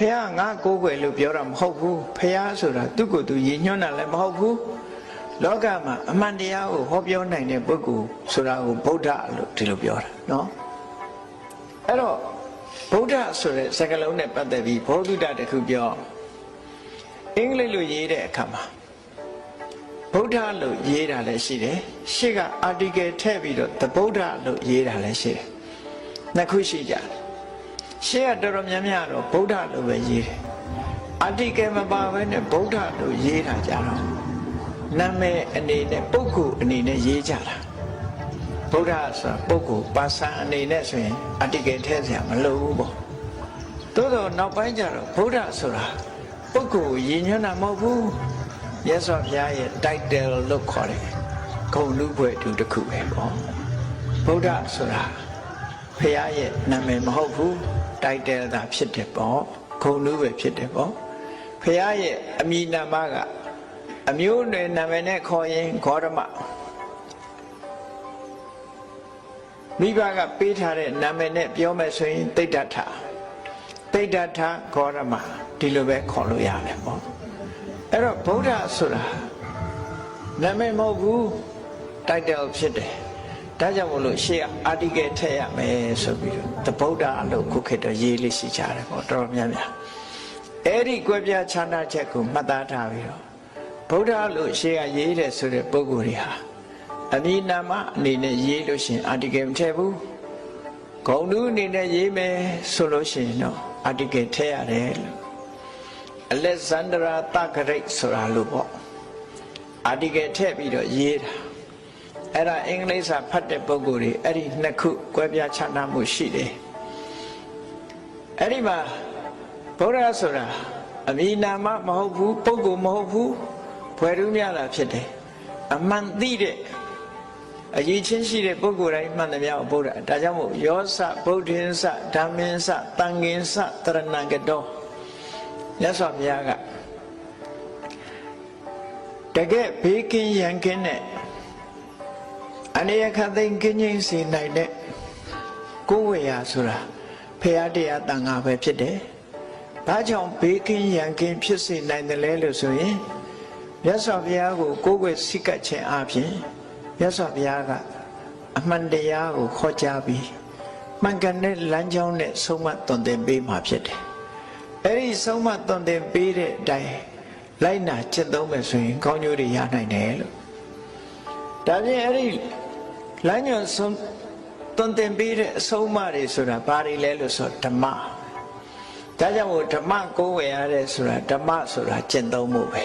ဖះငါကိုးကွယ်လို့ပြောတာမဟုတ်ဘူးဖះဆိုတာသူ့ကိုယ်သူရည်ညွှန်းတာလည်းမဟုတ်ဘူးလောကမှာအမှန်တရားကိုဟောပြောနိုင်တဲ့ပုဂ္ဂိုလ်ဆိုတာကိုဗုဒ္ဓလို့ဒီလိုပြောတာနော်အဲ့တော့ဗုဒ္ဓဆိုတဲ့စကားလုံးနဲ့ပတ်သက်ပြီးဘောဓုတတခုပြောအင်္ဂလိပ်လိုရေးတဲ့အခါမှာဗုဒ္ဓလို့ရေးတာလည်းရှိတယ်ရှေ့က article ထည့်ပြီးတော့ the ဗုဒ္ဓလို့ရေးတာလည်းရှိတယ်နှစ်ခုရှိကြတယ် ရှေ့ကတော်တော်များများတော့ဗုဒ္ဓလို့ပဲရေးတယ် article မပါဘဲနဲ့ဗုဒ္ဓလို့ရေးတာကြတော့နာမည်အနေနဲ့ပုဂ္ဂိုလ်အနေနဲ့ရေးကြတာဗုဒ္ဓဆိုတာပုဂ္ဂိုလ်ပါစံအနေနဲ့ဆိုရင် article ထည့်စရာမလိုဘူးပေါ့သို့တော့နောက်ပိုင်းကျတော့ဗုဒ္ဓဆိုတာပုဂ္ဂိုလ်ကိုရည်ညွှန်းတာမဟုတ်ဘူးမြတ်စွာဘုရားရဲ့ title လို့ခေါ်တယ်ဂုဏ်လူဘွယ်တူတစ်ခုပဲပေါ့ဗုဒ္ဓဆိုတာဘုရားရဲ့နာမည်မဟုတ်ဘူး title သာဖြစ်တယ်ပေါ့ဂုဏ်လူပဲဖြစ်တယ်ပေါ့ဘုရားရဲ့အမည်နာမကအမျိုးအနွယ်နာမည်နဲ့ခေါ်ရင်ဂေါရမမိဘကပေးထားတဲ့နာမည်နဲ့ပြောမယ်ဆိုရင်တိဋ္ဌထတိဋ္ဌထဂေါရမဒီလိုပဲခေါ်လို့ရတယ်ပေါ့အဲ့တော့ဗုဒ္ဓဆိုတာနာမည်မဟုတ်ဘူး title ဖြစ်တယ် ဒါကြောင့်မလို့ရှေ့က article ထည့်ရမယ်ဆိုပြီးတော့သဗုဒ္ဓလို့ခုခေတ်တော့ရေးလေးရှိကြတယ်ပေါ့တော်တော်များများအဲ့ဒီကွဲပြားခြားနားချက်ကိုမှတ်သားထားပြီးတော့ဗုဒ္ဓလို့ရှေ့ကရေးတယ်ဆိုတဲ့ပုဂ္ဂိုလ်တွေဟာအမည်နာမအနေနဲ့ရေးလို့ရှိရင် article မထည့်ဘူးဂုံလူအနေနဲ့ရေးမယ်ဆိုလို့ရှိရင်တော့ article ထည့်ရတယ်လို့အလက်ဇန္ဒရာတဂရိတ်ဆိုတာလို့ပေါ့ article ထည့်ပြီးတော့ရေးတာ အဲ့ဒါအင်္ဂလိပ်စာဖတ်တဲ့ပုဂ္ဂိုလ်တွေအဲ့ဒီနှစ်ခုကွဲပြားခြားနားမှုရှိတယ်အဲ့ဒီမှာဗုဒ္ဓဆိုတာအမည်နာမမဟုတ်ဘူးပုဂ္ဂိုလ်မဟုတ်ဘူးဘွယ်ထူးများတာဖြစ်တယ်အမှန်သိတဲ့အရေးချင်းရှိတဲ့ပုဂ္ဂိုလ်တိုင်းမှန်သမျှကိုဗုဒ္ဓဒါကြောင့်မို့ယောစဗုဒ္ဓင်းစဓမ္မင်းစတန်ငင်စတရဏဂတောမြတ်စွာဘုရားကတကယ်ဘေးကင်းရန်ကင်းတဲ့ အနေရခသိင်ကင်းငိမ့်စေနိုင်တဲ့ကိုယ်ဝေယဆိုတာဖရာတရားတန်ခါပဲဖြစ်တယ်။ဘာကြောင့်ဘေးကင်းရန်ကင်းဖြစ်စေနိုင်တယ်လဲလို့ဆိုရင်မြတ်စွာဘုရားကိုကိုယ်ွယ်စိတ်ကပ်ခြင်းအပြင်မြတ်စွာဘုရားကအမှန်တရားကိုခေါ်ကြားပြီးမှန်ကန်တဲ့လမ်းကြောင်းနဲ့ဆုံးမသွန်သင်ပေးမှာဖြစ်တယ်။အဲဒီဆုံးမသွန်သင်ပေးတဲ့အတိုင်းလိုက်နာကျင့်သုံးမယ်ဆိုရင်ကောင်းကျိုးတွေရနိုင်တယ်လို့ဒါပြင်အဲ့ဒီ လမ်းညွန်ဆုံးသွန်သင်ပေးတဲ့အဆုံးအမတွေဆိုတာဘာတွေလဲလို့ဆိုဓမ္မဒါကြောင့်မို့ဓမ္မကိုးဝယ်ရတဲ့ဆိုတာဓမ္မဆိုတာကျင့်သုံးမှုပဲ